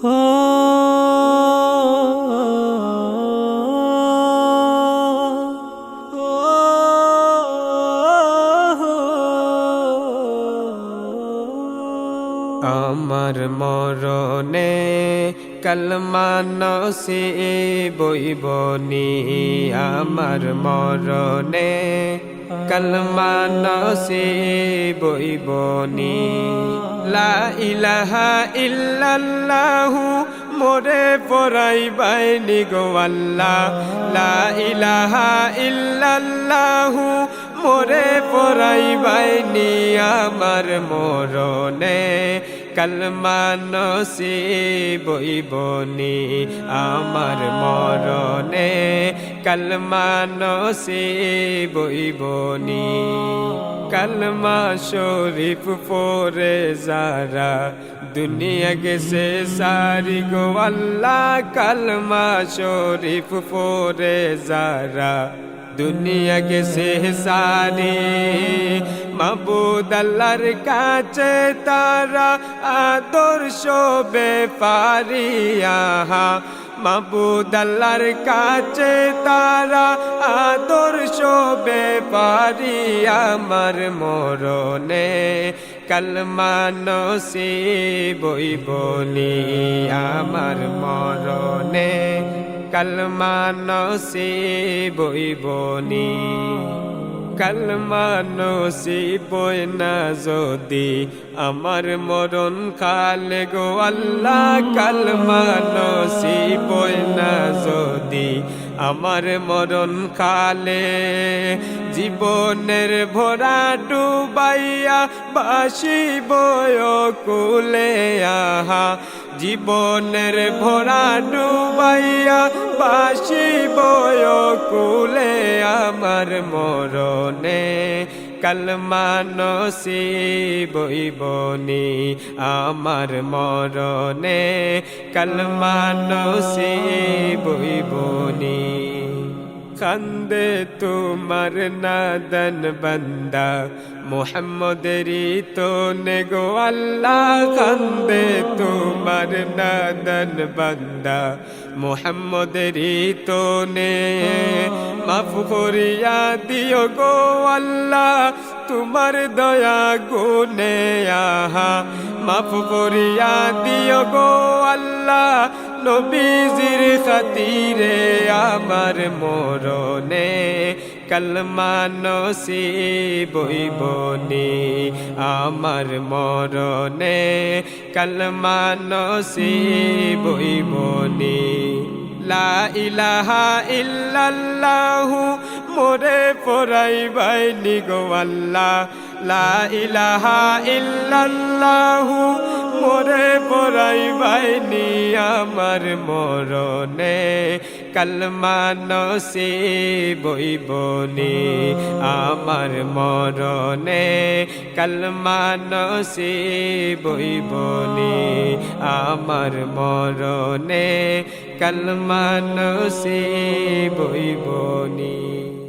Oh. আমার মরণে কলমা নসি বইবনি আমার মরণে কলমা নসি বইবনি লা ইলাহা ইল্লাল্লাহু মোরে পরাই বাইনি গো আল্লাহ। লা ইলাহা ইল্লাল্লাহু মোরে পরাই বাইনি আমার মরণে। কলমা নসি বইবনি আমার মরণে। কলমা নসি বইবনি। কলমা শরীফ পরে যারা দুনিয়া গেছে সারি গো আল্লাহ। কলমা শরীফ পরে যারা দুনিয়া গেছে সারি মাবুদ আল্লাহর কাছে তারা আদর্শ বেপারিয়া মাবুদ আল্লাহর কাছে তারা আদর্শ বেপারি আমার মরণে নসি বই বলি। আমার মরণে কলমা নসি বই বনি কলমা নসিব না যদি আমার মরণ কালে গো আল্লাহ কলমা নসিব না যদি আমার মরণ কালে জীবনের ভরা ডুবাইয়া বাসিব কুলে আহা। জীবনের ভরা ডুবাইয়া বাসিব কুলে আমার মরণে কলমা নসি বইবনি আমার মরণে কলমা নসি বইবনি কান্দে তোমার নাদন বন্দা মোহাম্মদেরই তো নে গো আল্লাহ, কান্দে তোমার নাদন বন্দা মোহাম্মদেরই নে মাফ করিয়া দিও গো আল্লাহ, তোমার দয়া গুনে আহা, মাফ করিয়া দিও গো আল্লাহ নবীজির খাতিরে আমার মরণে কলমা নসি বইবনি আমার মরণে কলমা নসি বইবনি লা ইলাহা ইল্লাল্লাহু মোরে পরাই বাইনি গো আল্লাহ। লা ইলাহা ইল্লাল্লাহু মোরে পরাই বাইনি আমার মরণে। কলমা নসি বইবনি আমার মরণে। কলমা নসি বইবনি আমার মরণে। কলমা নসি বইবনি